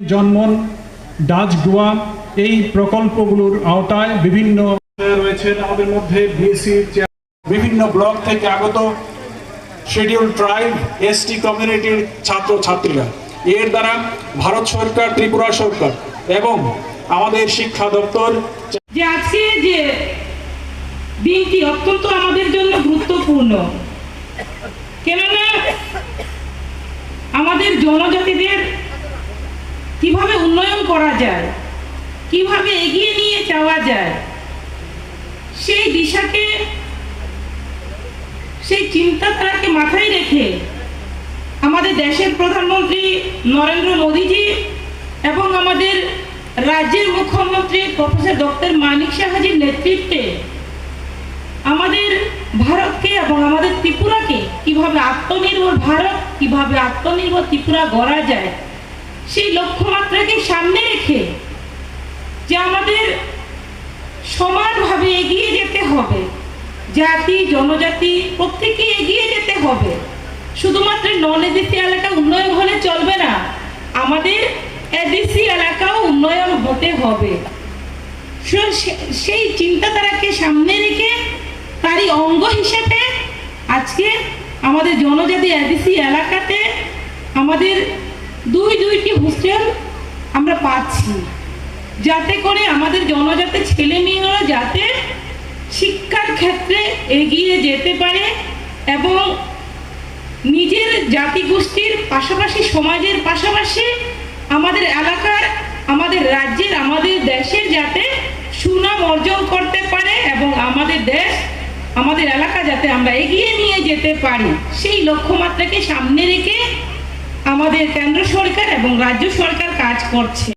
জন্মন Dutch Goa, এই প্রকল্পগুলোর আওতায় বিভিন্ন রয়েছেন আমাদের মধ্যে বিএসসির বিভিন্ন ব্লক থেকে আগত শিডিউল ট্রাইব এসটি কমিউনিটির ছাত্র ছাত্রীরা এর দ্বারা ভারত সরকার, ত্রিপুরা সরকার এবং আমাদের শিক্ষা দপ্তর যে আজকে যে দিনটি অত্যন্ত আমাদের জন্য গুরুত্বপূর্ণ। কেননা আমাদের জনজাতিদের কীভাবে উন্নয়ন করা যায়? কীভাবে এগিয়ে নিয়ে যাওয়া যায়? সেই দিশাকে, সেই চিন্তাধারাকে মাথায় রেখে আমাদের দেশের প্রধানমন্ত্রী নরেন্দ্র মোদীজি এবং আমাদের রাজ্যের মুখ্যমন্ত্রী প্রফেসর ডক্টর মানিক সাহাজির নেতৃত্বে আমাদের ভারতকে এবং আমাদের ত্রিপুরাকে কীভাবে আত্মনির্ভর ভারত, কীভাবে আত্মনির্ভর ত্রিপুরা গড়া যায় সেই লক্ষ্যমাত্রাকে সামনে রেখে যে আমাদের সমানভাবে এগিয়ে যেতে হবে, জাতি, জনজাতি প্রত্যেকে এগিয়ে যেতে হবে। শুধুমাত্র নন এডিসি এলাকা উন্নয়ন হলে চলবে না, আমাদের এডিসি এলাকাও উন্নয়ন হতে হবে। সেই চিন্তাধারাকে সামনে রেখে তারই অঙ্গ হিসেবে আজকে আমাদের জনজাতি এডিসি এলাকাতে আমাদের দুই দুইটি হোস্টেল আমরা পাচ্ছি। যাতে করে আমাদের জনজাতি ছেলে মেয়েরা যাতে শিক্ষার ক্ষেত্রে এগিয়ে যেতে পারে এবং নিজের জাতিগোষ্ঠীর পাশাপাশি সমাজের পাশাপাশি আমাদের এলাকার, আমাদের রাজ্যের, আমাদের দেশের যাতে সুনাম অর্জন করতে পারে এবং আমাদের দেশ, আমাদের এলাকা যাতে আমরা এগিয়ে নিয়ে যেতে পারি। সেই লক্ষ্যমাত্রাকে সামনে রেখে আমাদের কেন্দ্র সরকার এবং রাজ্য সরকার কাজ করছে।